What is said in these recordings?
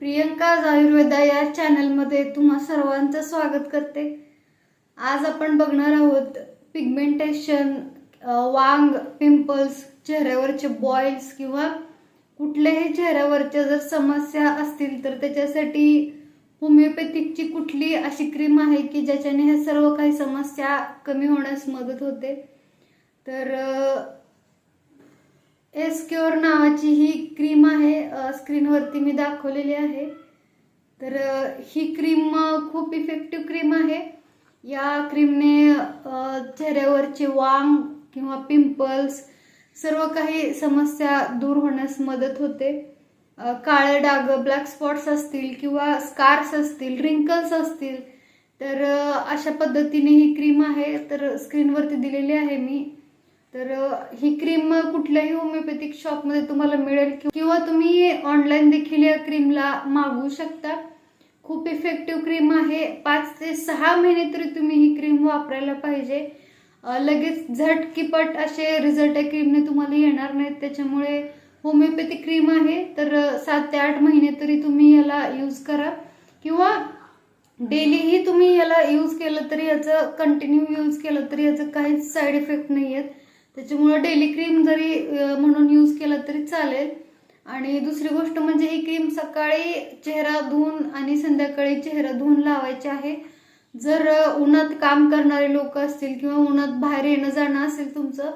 प्रियंकाज आयुर्वेदा या चॅनलमध्ये तुम्हा सर्वांचं स्वागत करते. आज आपण बघणार आहोत पिगमेंटेशन वांग पिंपल्स चेहऱ्यावरचे बॉईल्स किंवा कुठल्याही चेहऱ्यावरच्या जर समस्या असतील तर त्याच्यासाठी होमिओपॅथिकची कुठली अशी क्रीम आहे की ज्याच्याने ह्या सर्व काही समस्या कमी होण्यास मदत होते? तर एसक्युअर एस क्युअर नावाची ही स्क्रीनवरती मी दाखवलेली आहे. तर ही क्रीम खूप इफेक्टिव्ह क्रीम आहे. या क्रीमने चेहऱ्यावरचे वांग किंवा पिंपल्स सर्व काही समस्या दूर होण्यास मदत होते. काळे डाग ब्लॅक स्पॉट्स असतील किंवा स्कार्स असतील रिंकल्स असतील तर अशा पद्धतीने ही क्रीम आहे. तर स्क्रीनवरती दिलेली आहे मी. तर ही क्रीम कुठल्याही होमिओपॅथिक शॉपमध्ये तुम्हाला मिळेल किंवा तुम्ही ऑनलाईन देखील या क्रीमला मागवू शकता. खूप इफेक्टिव्ह क्रीम आहे. पाच ते सहा महिने तरी तुम्ही ही क्रीम वापरायला पाहिजे. लगेच झटकीपट असे रिझल्ट या क्रीमने तुम्हाला येणार नाहीत. त्याच्यामुळे होमिओपॅथिक क्रीम आहे. तर सात ते आठ महिने तरी तुम्ही याला यूज करा. किंवा डेलीही तुम्ही याला यूज केलं तरी याचं कंटिन्यू यूज केलं तरी याचं काहीच साईड इफेक्ट नाही आहेत त्याच्यामुळं डेली क्रीम जरी म्हणून यूज केलं तरी चालेल. आणि दुसरी गोष्ट म्हणजे ही क्रीम सकाळी चेहरा धुवून आणि संध्याकाळी चेहरा धुवून लावायची आहे. जर उन्हात काम करणारे लोक असतील किंवा उन्हात बाहेर येणं जाणं असेल तुमचं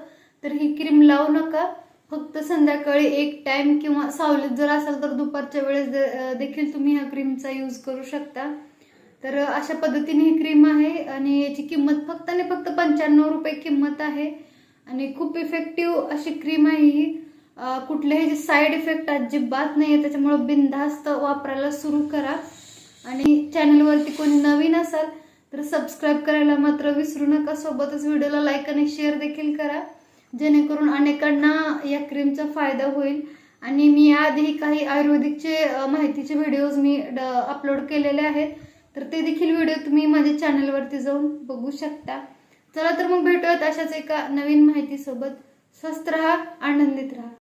तर ही क्रीम लावू नका. फक्त संध्याकाळी एक टाइम किंवा सावलीत जर असाल तर दुपारच्या वेळेस दे- देखील तुम्ही ह्या क्रीमचा यूज करू शकता. तर अशा पद्धतीने ही क्रीम आहे आणि याची किंमत फक्त आणि फक्त पंच्याण्णव रुपये किंमत आहे. आणि खूप इफेक्टिव्ह अशी क्रीम आहे ही. कुठलेही जे साईड इफेक्ट अजिबात नाही आहे त्याच्यामुळे बिनधास्त वापरायला सुरू करा. आणि चॅनलवरती कोणी नवीन असाल तर सबस्क्राईब करायला मात्र विसरू नका. सोबतच व्हिडिओला लाईक आणि शेअर देखील करा. जेणेकरून अनेकांना या क्रीमचा फायदा होईल. आणि मी याआधीही काही आयुर्वेदिकचे माहितीचे व्हिडिओज मी अपलोड केलेले आहेत. तर ते देखील व्हिडिओ तुम्ही माझ्या चॅनलवरती जाऊन बघू शकता. चला तर मग भेटूयात अशाच एका नवीन माहितीसोबत. स्वस्त राहा आनंदित राहा.